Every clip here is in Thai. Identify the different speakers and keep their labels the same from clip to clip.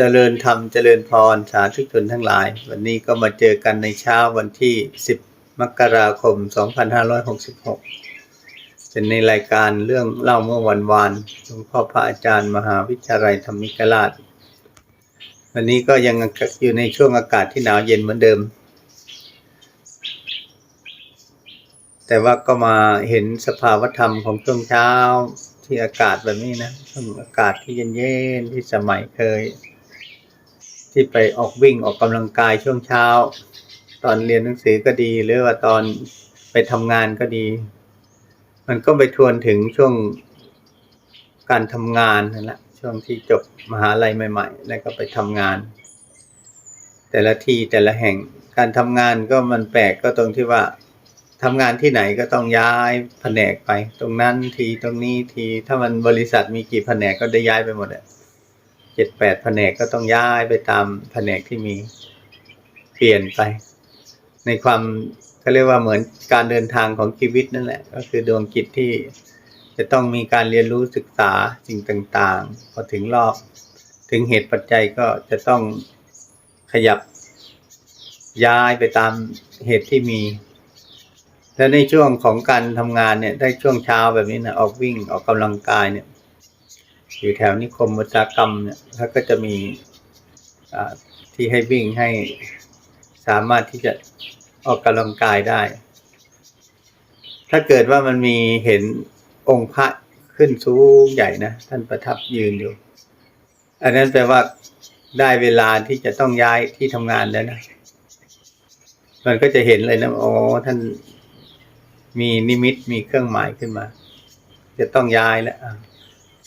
Speaker 1: เจริญธรรมเจริญพรสาธุชนทั้งหลาย วันนี้ก็มาเจอกันในเช้าวันที่ 10 มกราคม 2566 เป็นในรายการเรื่องเล่าเมื่อวันวานหลวงพ่อพระอาจารย์มหาวิทยาลัยธรรมิกราช วันนี้ก็ยังอยู่ในช่วงอากาศที่หนาวเย็นเหมือนเดิม แต่ว่าก็มาเห็นสภาวธรรมของช่วงเช้าที่อากาศแบบนี้นะช่วงอากาศที่เย็นๆที่สมัยเคย ที่ไปออกวิ่งออกกำลังกายช่วงเช้า ตอนเรียนหนังสือก็ดี หรือว่าตอนไปทำงานก็ดี มันก็ไปทวนถึงช่วงการทำงานนั่นแหละช่วงที่จบมหาลัยใหม่ ๆ แล้วก็ไปทำงาน แต่ละที่แต่ละแห่งการทำงานก็มันแปลกก็ตรงที่ว่าทำงานที่ไหนก็ต้องย้ายแผนกไป ตรงนั้นทีตรงนี้ทีถ้ามันบริษัทมีกี่แผนกก็ได้ย้ายไปหมดอะ เจ็ดแปดแผนกก็ต้องย้ายไปตามแผนกที่มีเปลี่ยนไป ในความเขาเรียกว่าเหมือนการเดินทางของชีวิตนั่นแหละ ก็คือดวงจิตที่จะต้องมีการเรียนรู้ศึกษาสิ่งต่างๆ พอถึงรอบ ถึงเหตุปัจจัยก็จะต้องขยับย้ายไปตามเหตุที่มี และในช่วงของการทำงานเนี่ย ได้ช่วงเช้าแบบนี้นะออกวิ่งออกกำลังกายเนี่ย อยู่แถวนิคมอุตสาหกรรมเนี่ยเขาก็จะมีที่ให้วิ่งให้สามารถที่จะออกกำลังกายได้ ถ้าเกิดว่ามันมีเห็นองค์พระขึ้นสูงใหญ่นะ ท่านประทับยืนอยู่ อันนั้นแปลว่าได้เวลาที่จะต้องย้ายที่ทำงานแล้วนะ มันก็จะเห็นเลยนะอ๋อท่านมีนิมิตมีเครื่องหมายขึ้นมา จะต้องย้ายแล้ว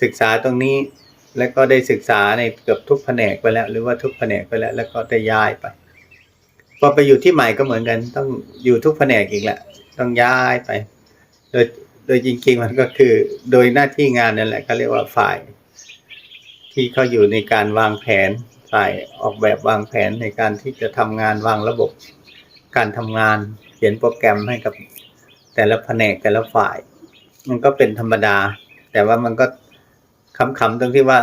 Speaker 1: ศึกษาตรงนี้ แล้วก็ได้ศึกษาในเกือบทุกแผนกไปแล้ว หรือว่าทุกแผนกไปแล้ว แล้วก็ได้ย้ายไปพอไปอยู่ที่ใหม่ก็เหมือนกัน ต้องอยู่ทุกแผนกอีกแหละต้องย้ายไป โดยโดยจริงๆมันก็คือ โดยหน้าที่งานนั่นแหละเขาเรียกว่าฝ่าย ที่เขาอยู่ในการวางแผนฝ่ายออกแบบวางแผนในการที่จะทำงานวางระบบ การทำงานเขียนโปรแกรมให้กับแต่ละแผนกแต่ละฝ่าย มันก็เป็นธรรมดา แต่ว่ามันก็ ขำๆตรงที่ว่า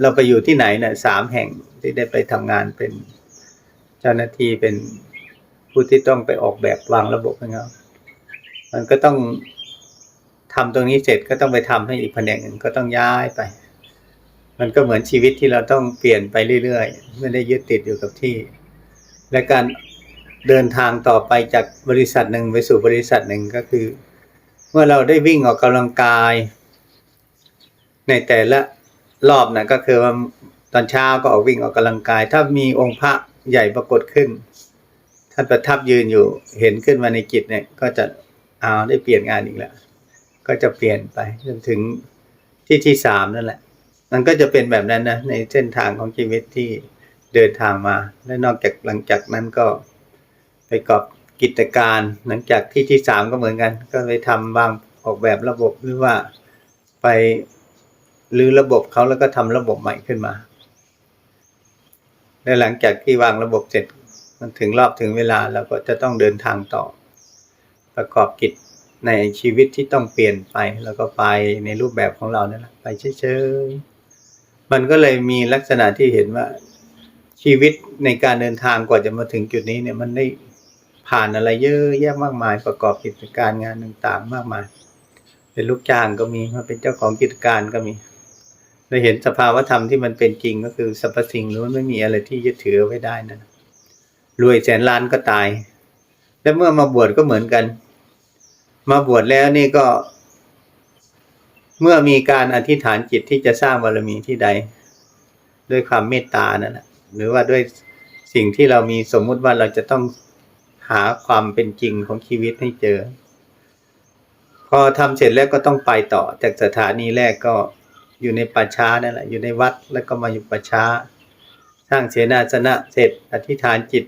Speaker 1: เราไปอยู่ที่ไหนเนี่ยสามแห่งที่ได้ไปทำงานเป็นเจ้าหน้าที่เป็นผู้ที่ต้องไปออกแบบวางระบบนะครับมันก็ต้องทำตรงนี้เสร็จก็ต้องไปทำให้อีกแผนกหนึ่งก็ต้องย้ายไป มันก็เหมือนชีวิตที่เราต้องเปลี่ยนไปเรื่อยๆไม่ได้ยึดติดอยู่กับที่ และการเดินทางต่อไปจากบริษัทหนึ่งไปสู่บริษัทหนึ่งก็คือ เมื่อเราได้วิ่งออกกำลังกาย ในแต่ละรอบนะก็คือว่าตอนเช้าก็ออกวิ่งออกกำลังกาย ถ้ามีองค์พระใหญ่ปรากฏขึ้นท่านประทับยืนอยู่เห็นขึ้นมาในจิตเนี่ย ก็จะเอาได้เปลี่ยนงานอีกแล้ว ก็จะเปลี่ยนไปจนถึงที่ที่สามนั่นแหละ มันก็จะเป็นแบบนั้นนะในเส้นทางของชีวิตที่เดินทางมา และนอกจากหลังจากนั้นก็ไปกอบกิจการ หลังจากที่ที่สามก็เหมือนกัน ก็ไปทำวางออกแบบระบบหรือว่าไป หรือระบบเขาแล้วก็ทำระบบใหม่ขึ้นมา และหลังจากที่วางระบบเสร็จ มันถึงรอบถึงเวลาเราก็จะต้องเดินทางต่อ ประกอบกิจในชีวิตที่ต้องเปลี่ยนไป แล้วก็ไปในรูปแบบของเรานั่นแหละไปเฉยๆมันก็เลยมีลักษณะที่เห็นว่าชีวิตในการเดินทางกว่าจะมาถึงจุดนี้เนี่ยมันได้ผ่านอะไรเยอะแยะมากมาย ประกอบกิจการงานต่างๆ มากมาย เป็นลูกจ้างก็มีมาเป็นเจ้าของกิจการก็มี เราเห็นสภาวธรรมที่มันเป็นจริงก็คือสรรพสิ่งล้วนไม่มีอะไรที่ยึดถือไว้ได้นะรวยแสนล้านก็ตาย และเมื่อมาบวชก็เหมือนกัน มาบวชแล้วนี่ก็ เมื่อมีการอธิษฐานจิตที่จะสร้างบารมีที่ใด ด้วยความเมตตานั่นแหละหรือว่าด้วยสิ่งที่เรามีสมมุติว่าเราจะต้องหาความเป็นจริงของชีวิตให้เจอ พอทำเสร็จแล้วก็ต้องไปต่อจากสถานีแรกก็ อยู่ในป่าช้านั่นแหละอยู่ในวัดแล้วก็มาอยู่ป่าช้า สร้างเสนาสนะเสร็จอธิษฐานจิต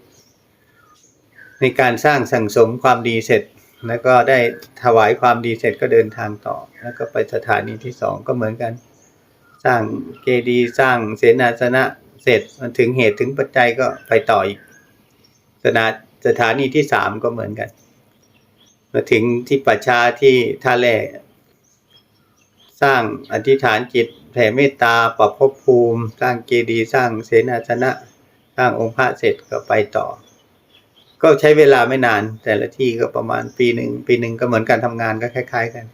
Speaker 1: ในการสร้างสั่งสมความดีเสร็จ แล้วก็ได้ถวายความดีเสร็จก็เดินทางต่อ แล้วก็ไปสถานีที่สองก็เหมือนกัน สร้างเจดีสร้างเสนาสนะเสร็จมันถึงเหตุถึงปัจจัยก็ไปต่ออีกสถาสถานีที่สามก็เหมือนกันมาถึงที่ป่าช้าที่ท่าแร่ สร้างอธิษฐานจิต แผ่เมตตาปรับภพภูมิ สร้างเจดีย์สร้างเสนาสนะ สร้างองค์พระเสร็จก็ไปต่อ ก็ใช้เวลาไม่นาน แต่ละที่ก็ประมาณปีหนึ่งปีหนึ่งก็เหมือนการทำงานก็คล้ายๆกัน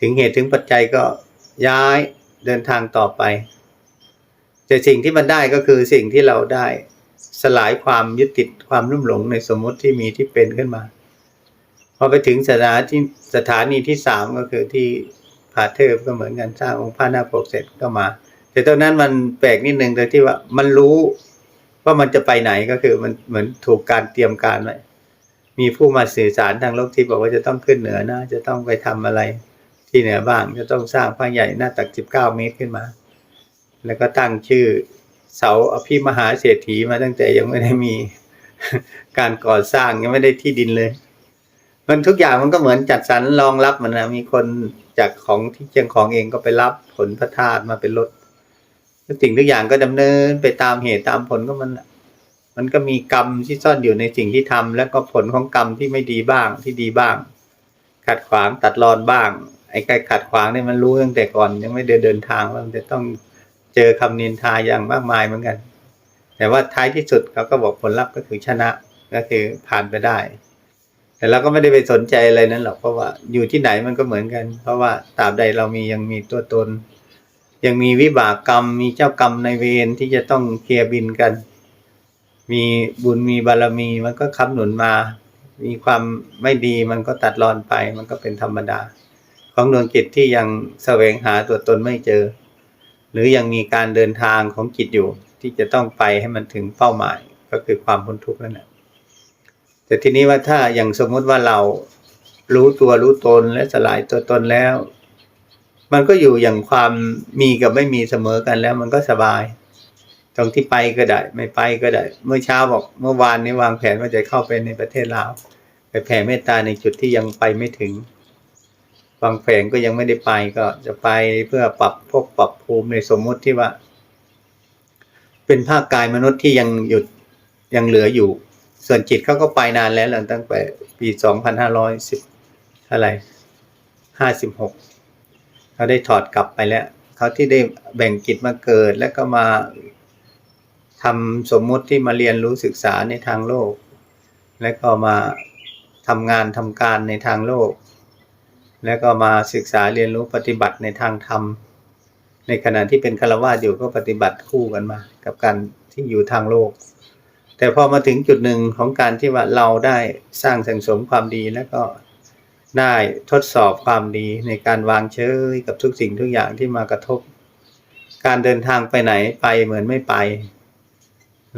Speaker 1: ถึงเหตุถึงปัจจัยก็ย้ายเดินทางต่อไป แต่สิ่งที่มันได้ก็คือสิ่งที่เราได้สลายความยึดติดความรุ่มหลงในสมมติที่มีที่เป็นขึ้นมาพอไปถึงสถาที่สถานีที่สามก็คือที่ ผาเทิบก็เหมือนกันสร้างองค์พระหน้าปกเสร็จก็มา แต่ตอนนั้นมันแปลกนิดนึงตรงที่ว่ามันรู้ว่ามันจะไปไหนก็คือมันเหมือนถูกการเตรียมการไว้มีผู้มาสื่อสารทางโลกที่บอกว่าจะต้องขึ้นเหนือนะ จะต้องไปทำอะไรที่เหนือบ้าง จะต้องสร้างพระใหญ่หน้าตักสิบเก้าเมตรขึ้นมา แล้วก็ตั้งชื่อเสาอภิมหาเศรษฐีมาตั้งแต่ยังไม่ได้มีการก่อสร้างยังไม่ได้ที่ดินเลย มันทุกอย่างมันก็เหมือนจัดสรรรองรับมันนะมีคนจากของที่เชียงของเองก็ไปรับผลพระธาตุมาเป็นรถทุกสิ่งทุกอย่างก็ดำเนินไปตามเหตุตามผลก็มัน มันก็มีกรรมที่ซ่อนอยู่ในสิ่งที่ทำแล้วก็ผลของกรรมที่ไม่ดีบ้างที่ดีบ้าง ขัดขวางตัดรอนบ้าง ไอ้การขัดขวางเนี่ยมันรู้ตั้งแต่ก่อนยังไม่ได้เดินทางว่ามันจะต้องเจอคำนินทาอย่างมากมายเหมือนกัน แต่ว่าท้ายที่สุดเขาก็บอกผลลัพธ์ก็คือชนะก็คือผ่านไปได้ แต่เราก็ไม่ได้ไปสนใจอะไรนั้นหรอกเพราะว่าอยู่ที่ไหนมันก็เหมือนกัน เพราะว่าตราบใดเรามียังมีตัวตน ยังมีวิบากกรรม มีเจ้ากรรมในเวรที่จะต้องเคลียร์บินกัน มีบุญมีบารมีมันก็ค้ำหนุนมา มีความไม่ดีมันก็ตัดรอนไป มันก็เป็นธรรมดา ของดวงจิตที่ยังแสวงหาตัวตนไม่เจอ หรือยังมีการเดินทางของจิตอยู่ที่จะต้องไปให้มันถึงเป้าหมายก็คือความพ้นทุกข์นั่นแหละ แต่ทีนี้ว่าถ้าอย่างสมมติว่าเรารู้ตัวรู้ตนและสลายตัวตนแล้ว มันก็อยู่อย่างความมีกับไม่มีเสมอกันแล้ว มันก็สบาย ตรงที่ไปก็ได้ ไม่ไปก็ได้ เมื่อเช้าบอกเมื่อวานนี้วางแผนว่าจะเข้าไปในประเทศลาวไปแผ่เมตตาในจุดที่ยังไปไม่ถึงบางแผนก็ยังไม่ได้ไปก็จะไปเพื่อปรับพวกปรับภูมิในสมมุติที่ว่า เป็นภาคกายมนุษย์ที่ยังหยุดยังเหลืออยู่ ส่วนจิตเขาก็ไปนานแล้วหลังตั้งแต่ปีสองพันห้าร้อยสิบอะไรห้าสิบหกเขาได้ถอดกลับไปแล้ว เขาที่ได้แบ่งจิตมาเกิดแล้วก็มาทำสมมุติที่มาเรียนรู้ศึกษาในทางโลก แล้วก็มาทำงานทำการในทางโลก แล้วก็มาศึกษาเรียนรู้ปฏิบัติในทางธรรม ในขณะที่เป็นฆราวาสอยู่ก็ปฏิบัติคู่กันมา กับการที่อยู่ทางโลก แต่พอมาถึงจุดหนึ่งของการที่ว่าเราได้สร้างสังสมความดีแล้วก็ได้ทดสอบความดีในการวางเฉยกับทุกสิ่งทุกอย่างที่มากระทบ การเดินทางไปไหนไปเหมือนไม่ไป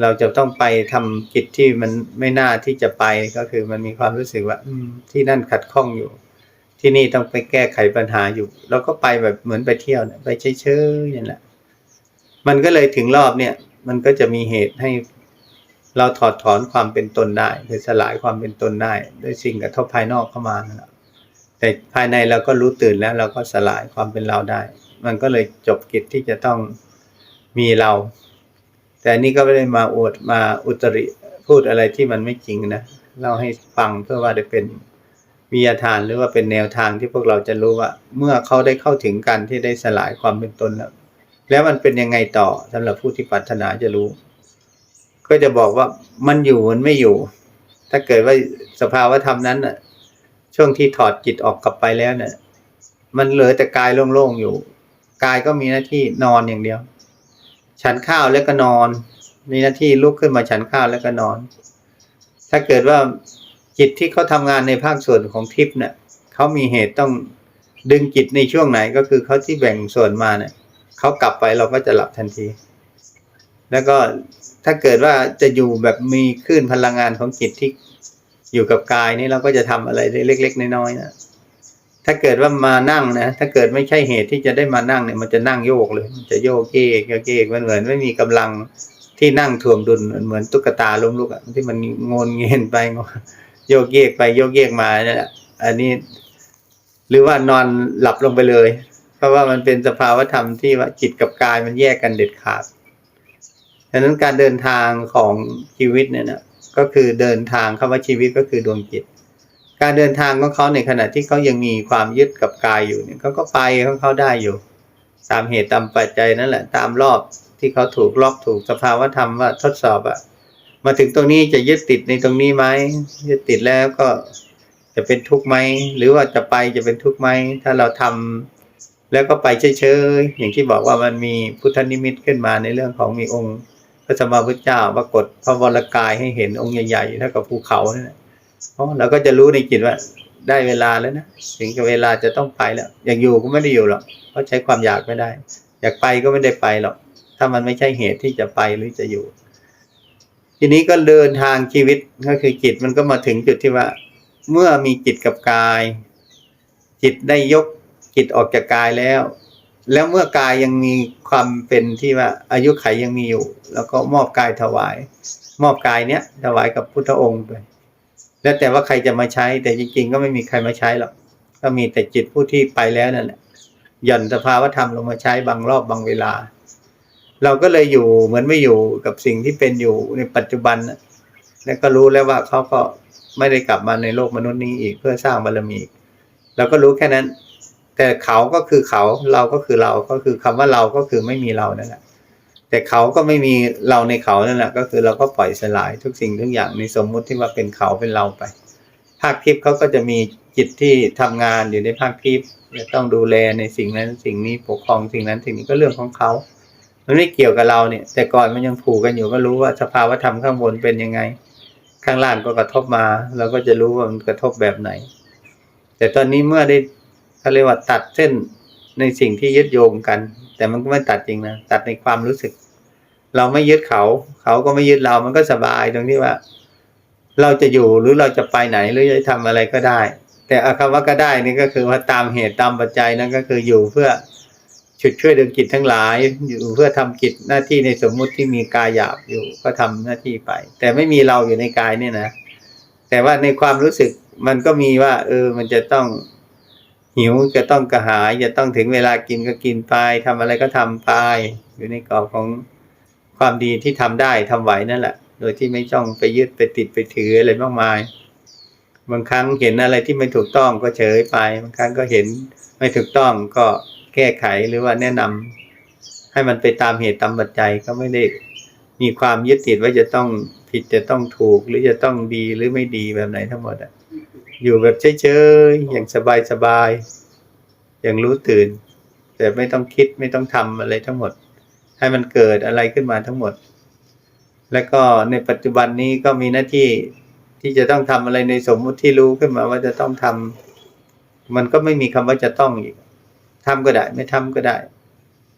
Speaker 1: เราจะต้องไปทำกิจที่มันไม่น่าที่จะไปก็คือมันมีความรู้สึกว่า อืที่นั่นขัดข้องอยู่ ที่นี่ต้องไปแก้ไขปัญหาอยู่ เราก็ไปแบบเหมือนไปเที่ยวเนี่ยไปเฉยๆนี่แหละมันก็เลยถึงรอบเนี่ย มันก็จะมีเหตุให้ เราถอดถอนความเป็นตนได้หรือสลายความเป็นตนได้ด้วยสิ่งกระทบภายนอกเข้ามาแต่ภายในเราก็รู้ตื่นแล้วเราก็สลายความเป็นเราได้ มันก็เลยจบกิจที่จะต้องมีเรา แต่นนี้ก็ไม่ได้มาอวดมาอุตริพูดอะไรที่มันไม่จริงนะเล่าให้ฟังเพื่อว่าได้เป็นวิทยาทานหรือว่าเป็นแนวทางที่พวกเราจะรู้ว่า เมื่อเขาได้เข้าถึงกันที่ได้สลายความเป็นตนแล้วแล้วมันเป็นยังไงต่อสำหรับผู้ที่ปรารถนาจะรู้ ก็จะบอกว่ามันอยู่มันไม่อยู่ ถ้าเกิดว่าสภาวะธรรมนั้นน่ะ ช่วงที่ถอดจิตออกกลับไปแล้วเนี่ยมันเหลือแต่กายโล่งๆอยู่กายก็มีหน้าที่นอนอย่างเดียว ฉันข้าวแล้วก็นอน มีหน้าที่ลุกขึ้นมาฉันข้าวแล้วก็นอน ถ้าเกิดว่าจิตที่เขาทำงานในภาคส่วนของทิพย์เนี่ยเขามีเหตุต้องดึงจิตในช่วงไหนก็คือเขาที่แบ่งส่วนมาเนี่ยเขากลับไปเราก็จะหลับทันที แล้วก็ ถ้าเกิดว่าจะอยู่แบบมีคลื่นพลังงานของจิตที่อยู่กับกายนี่เราก็จะทำอะไรได้เล็ก ๆ น้อยๆนะถ้าเกิดว่ามานั่งนะถ้าเกิดไม่ใช่เหตุที่จะได้มานั่งเนี่ยมันจะนั่งโยกเลยมันจะโยกเยกโยกเยกมันเหมือนไม่มีกำลังที่นั่งถ่วงดุลเหมือนตุ๊กตาล้มลุกอะที่มันงนเงินไปงโยกเยกไปโยกเยกมาเนี่ยแหละอันนี้ หรือว่านอนหลับลงไปเลย เพราะว่ามันเป็นสภาวะธรรมที่ว่าจิตกับกายมันแยกกันเด็ดขาด ดังนั้นการเดินทางของชีวิตเนี่ยนะก็คือเดินทางคำว่าชีวิตก็คือดวงจิต การเดินทางของเขาในขณะที่เขายังมีความยึดกับกายอยู่เนี่ยเขาก็ไปของเขาได้อยู่ ตามเหตุตามปัจจัยนั่นแหละ ตามรอบที่เขาถูกล็อกถูกสภาวะธรรมว่าทดสอบอะมาถึงตรงนี้จะยึดติดในตรงนี้ไหมยึดติดแล้วก็จะเป็นทุกข์ไหมหรือว่าจะไปจะเป็นทุกข์ไหมถ้าเราทำแล้วก็ไปเฉยๆอย่างที่บอกว่ามันมีพุทธนิมิตขึ้นมาในเรื่องของมีองค์ ระสัมมาพุทธเจ้าปรากฏพระวรกายให้เห็นองค์ใหญ่ๆเท่ากับภูเขาเนั่นะเราก็จะรู้ในจิตว่าได้เวลาแล้วนะถึงกับเวลาจะต้องไปแล้ว อยากอยู่ก็ไม่ได้อยู่หรอกเพราะใช้ความอยากไม่ได้ อยากไปก็ไม่ได้ไปหรอก ถ้ามันไม่ใช่เหตุที่จะไปหรือจะอยู่ ทีนี้ก็เดินทางชีวิตก็คือจิตมันก็มาถึงจุดที่ว่า เมื่อมีจิตกับกาย จิตได้ยกจิตออกจากกายแล้ว แล้วเมื่อกายยังมีความเป็นที่ว่าอายุไขยังมีอยู่ แล้วก็มอบกายถวาย มอบกายเนี้ยถวายกับพุทธองค์ไป แล้วแต่ว่าใครจะมาใช้ แต่จริงๆ ก็ไม่มีใครมาใช้หรอกก็มีแต่จิตผู้ที่ไปแล้วนั่นแหละหย่อนสภาวธรรมลงมาใช้บางรอบบางเวลา เราก็เลยอยู่เหมือนไม่อยู่กับสิ่งที่เป็นอยู่ในปัจจุบันน่ะแล้วก็รู้แล้วว่าเขาก็ไม่ได้กลับมาในโลกมนุษย์นี้อีกเพื่อสร้างบารมีอีกเราก็รู้แค่นั้น แต่เขาก็คือเขาเราก็คือเราก็คือคำว่าเราก็คือไม่มีเรานั่นแหละแต่เขาก็ไม่มีเราในเขานั่นแหละก็คือเราก็ปล่อยสลายทุกสิ่งทุกอย่างในสมมุติที่ว่าเป็นเขาเป็นเราไปภาคทิพย์เขาก็จะมีจิตที่ทำงานอยู่ในภาคทิพย์จะต้องดูแลในสิ่งนั้นสิ่งนี้ปกครองสิ่งนั้นสิ่งนี้ก็เรื่องของเขา มันไม่เกี่ยวกับเราเนี่ย แต่ก่อนมันยังผูกกันอยู่ก็รู้ว่าสภาวธรรมข้างบนเป็นยังไง ข้างล่างก็กระทบมาเราก็จะรู้ว่ามันกระทบแบบไหน แต่ตอนนี้เมื่อได้ เขาเรียกว่าตัดเส้นในสิ่งที่ยึดโยงกัน แต่มันก็ไม่ตัดจริงนะตัดในความรู้สึก เราไม่ยึดเขา เขาก็ไม่ยึดเรามันก็สบายตรงที่ว่า เราจะอยู่หรือเราจะไปไหนหรือจะทำอะไรก็ได้ แต่อาคำว่าก็ได้นี่ก็คือว่าตามเหตุตามปัจจัยนั่นก็คืออยู่เพื่อฉุดช่วยดึงจิตทั้งหลาย อยู่เพื่อทำกิจหน้าที่ในสมมุติที่มีกายหยาบอยู่ก็ทำหน้าที่ไป แต่ไม่มีเราอยู่ในกายเนี่ยนะแต่ว่าในความรู้สึกมันก็มีว่า เออ มันจะต้อง หิวจะต้องกระหายจะต้องถึงเวลากินก็กินไปทำอะไรก็ทำไป อยู่ในกรอบของความดีที่ทำได้ทำไหวนั่นแหละ โดยที่ไม่จ้องไปยึดไปติดไปถืออะไรมากมาย บางครั้งเห็นอะไรที่ไม่ถูกต้องก็เฉยไป บางครั้งก็เห็นไม่ถูกต้องก็แก้ไขหรือว่าแนะนำให้มันไปตามเหตุตามปัจจัยก็ไม่ได้มีความยึดติดว่าจะต้องผิดจะต้องถูกหรือจะต้องดีหรือไม่ดีแบบไหนทั้งหมดอะ อยู่แบบเฉยๆอย่างสบายๆอย่างรู้ตื่น แต่ไม่ต้องคิดไม่ต้องทำอะไรทั้งหมด ให้มันเกิดอะไรขึ้นมาทั้งหมด แล้วก็ในปัจจุบันนี้ก็มีหน้าที่ที่จะต้องทำอะไรในสมมุติที่รู้ขึ้นมาว่าจะต้องทำมันก็ไม่มีคำว่าจะต้องอีกทำก็ได้ ไม่ทำก็ได้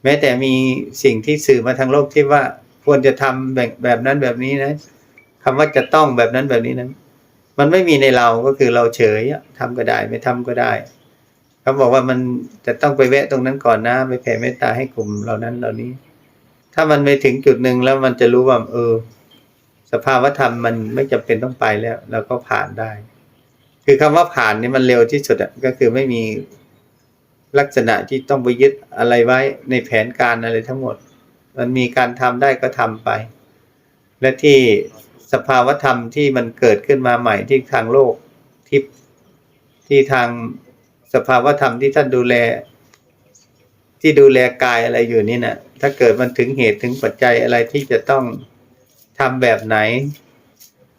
Speaker 1: แม้แต่มีสิ่งที่สื่อมาทางโลกที่ว่าควรจะทำแบบแบบนั้นแบบนี้นะคำว่าจะต้องแบบนั้นแบบนี้นั้น มันไม่มีในเราก็คือเราเฉยอะทำก็ได้ไม่ทำก็ได้เขาบอกว่ามันจะต้องไปแวะตรงนั้นก่อนนะไปแผ่เมตตาให้กลุ่มเหล่านั้นเหล่านี้ ถ้ามันไปถึงจุดหนึ่งแล้วมันจะรู้ว่าเออ สภาวธรรมมันไม่จำเป็นต้องไปแล้วเราก็ผ่านได้ คือคำว่าผ่านนี่มันเร็วที่สุดอะก็คือไม่มีลักษณะที่ต้องไปยึดอะไรไว้ในแผนการอะไรทั้งหมด มันมีการทำได้ก็ทำไป และที่ สภาวธรรมที่มันเกิดขึ้นมาใหม่ที่ทางโลกที่ที่ทางสภาวธรรมที่ท่านดูแล ที่ดูแลกายอะไรอยู่นี่นะ่ะ ถ้าเกิดมันถึงเหตุถึงปัจจัยอะไรที่จะต้องทำแบบไหน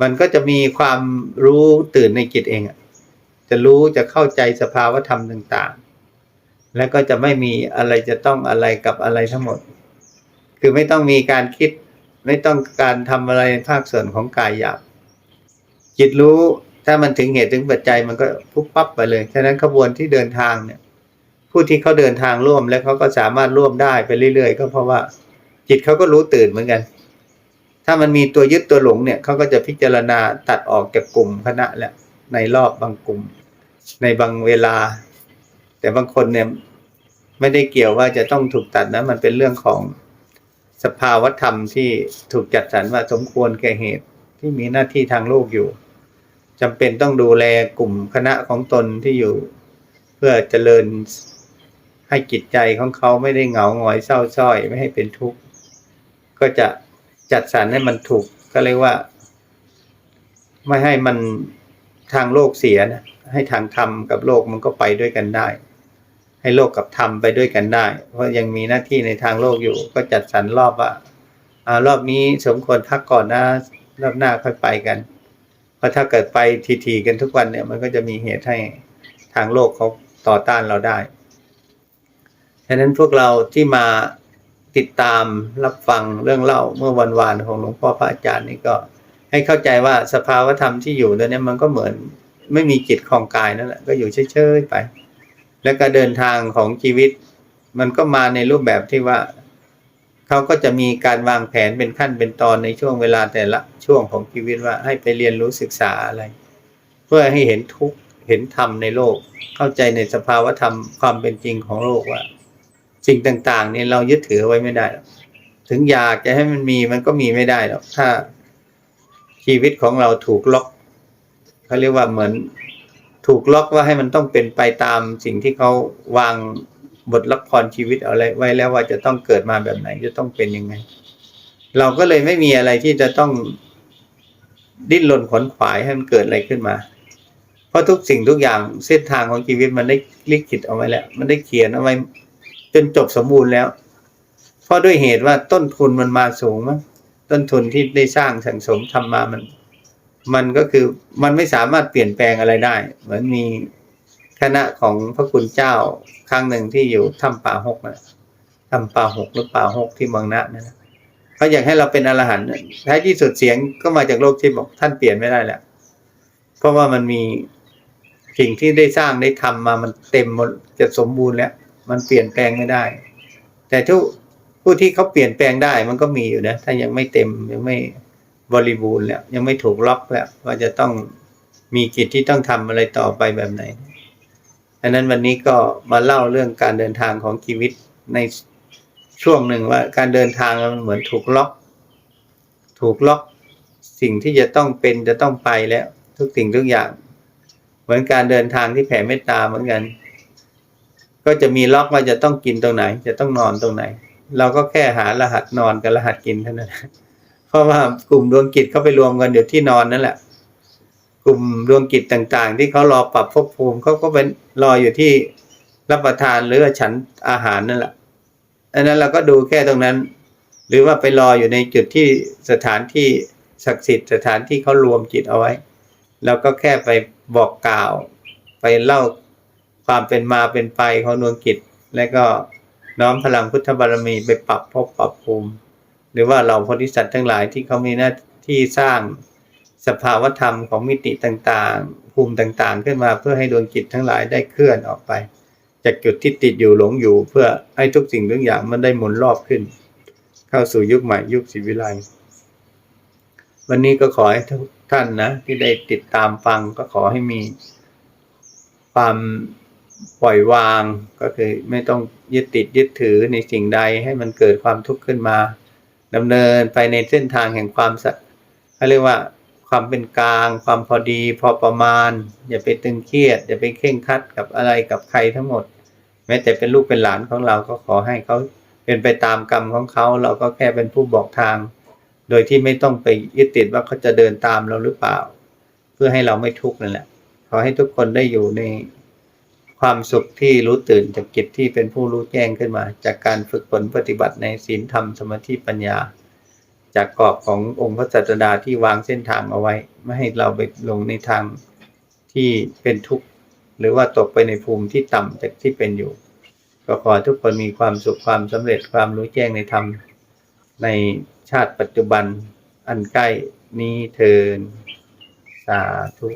Speaker 1: มันก็จะมีความรู้ตื่นในจิตเองจะรู้จะเข้าใจสภาวธรรมต่าง ๆ แล้วก็จะไม่มีอะไรจะต้องอะไรกับอะไรทั้งหมด คือไม่ต้องมีการคิด ไม่ต้องการทำอะไรในภาคส่วนของกายหยาบจิตรู้ถ้ามันถึงเหตุถึงปัจจัยมันก็ปุ๊บปั๊บไปเลย ฉะนั้นขบวนที่เดินทางเนี่ย ผู้ที่เขาเดินทางร่วมแล้วเขาก็สามารถร่วมได้ไปเรื่อยๆ ก็เพราะว่า จิตเขาก็รู้ตื่นเหมือนกัน ถ้ามันมีตัวยึดตัวหลงเนี่ยเขาก็จะพิจารณาตัดออกจากกลุ่มคณะแหละในรอบบางกลุ่ม ในบางเวลา แต่บางคนเนี่ยไม่ได้เกี่ยวว่าจะต้องถูกตัดนะมันเป็นเรื่องของ สภาวธรรมที่ถูกจัดสรรว่าสมควรแก่เหตุที่มีหน้าที่ทางโลกอยู่จำเป็นต้องดูแลกลุ่มคณะของตนที่อยู่ เพื่อเจริญให้จิตใจของเขาไม่ได้เหงาหงอยเศร้าส้อยไม่ให้เป็นทุกข์ ก็จะจัดสรรให้มันถูกก็เรียกว่า ไม่ให้มันทางโลกเสียนะให้ทางธรรมกับโลกมันก็ไปด้วยกันได้ ให้โลกกับธรรมไปด้วยกันได้ เพราะยังมีหน้าที่ในทางโลกอยู่ ก็จัดสรรรอบว่าอารอบนี้สมควรพักก่อนนะรอบหน้าค่อยไปกัน เพราะถ้าเกิดไปทีๆกันทุกวันเนี่ยมันก็จะมีเหตุให้ทางโลกเขาต่อต้านเราได้ฉะนั้นพวกเราที่มาติดตามรับฟังเรื่องเล่าเมื่อวันวานของหลวงพ่อพระอาจารย์นี่ก็ให้เข้าใจว่าสภาวธรรมที่อยู่ตอนนี้มันก็เหมือนไม่มีจิตคลองกายนั่นแหละก็อยู่เฉยๆไป แล้วก็เดินทางของชีวิต มันก็มาในรูปแบบที่ว่าเขาก็จะมีการวางแผนเป็นขั้นเป็นตอนในช่วงเวลาแต่ละช่วงของชีวิตว่าให้ไปเรียนรู้ศึกษาอะไร เพื่อให้เห็นทุกข์เห็นธรรมในโลก เข้าใจในสภาวธรรมความเป็นจริงของโลกว่า สิ่งต่างๆเนี่ยเรายึดถือไว้ไม่ได้ถึงอยากจะให้มันมีมันก็มีไม่ได้หรอกถ้าชีวิตของเราถูกล็อกเขาเรียกว่าเหมือน ถูกล็อกว่าให้มันต้องเป็นไปตามสิ่งที่เขาวางบทละครชีวิตเอาไรไว้แล้วว่าจะต้องเกิดมาแบบไหนจะต้องเป็นยังไง เราก็เลยไม่มีอะไรที่จะต้องดิ้นรนขวนขวายให้มันเกิดอะไรขึ้นมา เพราะทุกสิ่งทุกอย่างเส้นทางของชีวิตมันได้ลิขิตเอาไว้แล้ว มันได้เขียนเอาไว้ จนจบสมบูรณ์แล้ว เพราะด้วยเหตุว่าต้นทุนมันมาสูงมั้งต้นทุนที่ได้สร้างสังสมทำมามัน มันก็คือมันไม่สามารถเปลี่ยนแปลงอะไรได้ เหมือนมีคณะของพระคุณเจ้าครั้งหนึ่งที่อยู่ถ้ำป่าหกนะถ้ำป่าหกหรือป่าหกที่เมืองนะนั่นนะเขาอยากให้เราเป็นอรหันต์ท้ายที่สุดเสียงก็มาจากโลกที่บอกท่านเปลี่ยนไม่ได้แหละเพราะว่ามันมีสิ่งที่ได้สร้างได้ทำมามันเต็มหมดจะสมบูรณ์แล้ว มันเปลี่ยนแปลงไม่ได้ แต่ทุกผู้ที่เขาเปลี่ยนแปลงได้มันก็มีอยู่นะ ถ้ายังไม่เต็มยังไม่ บริบูรณ์แล้ว ยังไม่ถูกล็อกแล้วว่าจะต้องมีกิจที่ต้องทำอะไรต่อไปแบบไหนอันนั้นวันนี้ก็มาเล่าเรื่องการเดินทางของชีวิตในช่วงหนึ่งว่าการเดินทางมันเหมือนถูกล็อก ถูกล็อก สิ่งที่จะต้องเป็นจะต้องไปแล้ว ทุกสิ่งทุกอย่าง เหมือนการเดินทางที่แผ่เมตตาเหมือนกัน ก็จะมีล็อกว่าจะต้องกินตรงไหน จะต้องนอนตรงไหน เราก็แค่หารหัสนอนกับรหัสกินเท่านั้น ราะว่ากลุ่มดวงกิจเขาไปรวมกันอยู่ที่นอนนั่นแหละ กลุ่มดวงกิจต่างๆ ที่เขารอปรับภพภูมิเขาก็เป็นรออยู่ที่รับประทานหรือฉันอาหารนั่นแหละอันนั้นเราก็ดูแค่ตรงนั้น หรือว่าไปรออยู่ในจุดที่สถานที่ศักดิ์สิทธิ์สถานที่เขารวมจิตเอาไว้เราก็แค่ไปบอกกล่าว ไปเล่าความเป็นมาเป็นไปของดวงกิจ และก็น้อมพลังพุทธบารมีไปปรับภพปรับภูมิ หรือว่าเราโพธิสัตว์ทั้งหลายที่เขามีหน้าที่สร้างสภาวธรรมของมิติต่างๆ ภูมิต่างๆ ขึ้นมาเพื่อให้ดวงจิตทั้งหลายได้เคลื่อนออกไป จากจุดที่ติดอยู่หลงอยู่ เพื่อให้ทุกสิ่งทุกอย่างมันได้หมุนรอบขึ้น เข้าสู่ยุคใหม่ยุคศิวิไลวันนี้ก็ขอให้ทุกท่านนะที่ได้ติดตามฟังก็ขอให้มีความปล่อยวางก็คือไม่ต้องยึดติดยึดถือในสิ่งใดให้มันเกิดความทุกข์ขึ้นมา ดำเนินไปในเส้นทางแห่งความสัตเขาเรียกว่าความเป็นกลาง ความพอดี พอประมาณ อย่าไปตึงเครียด อย่าไปเคร่งคัดกับอะไรกับใครทั้งหมด แม้แต่เป็นลูกเป็นหลานของเราก็ขอให้เขาเป็นไปตามกรรมของเขาเราก็แค่เป็นผู้บอกทาง โดยที่ไม่ต้องไปยึดติดว่าเขาจะเดินตามเราหรือเปล่า เพื่อให้เราไม่ทุกข์นั่นแหละขอให้ทุกคนได้อยู่ใน ความสุขที่รู้ตื่นจากจิตที่เป็นผู้รู้แจ้งขึ้นมา จากการฝึกฝนปฏิบัติในศีลธรรมสมาธิปัญญา จากกรอบขององค์พระสัตดาที่วางเส้นทางเอาไว้ ไม่ให้เราไปลงในทางที่เป็นทุกข์หรือว่าตกไปในภูมิที่ต่ำจากที่เป็นอยู่ ก็ขอทุกคนมีความสุขความสำเร็จความรู้แจ้งในธรรม ในชาติปัจจุบันอันใกล้นี้เทินสาธุ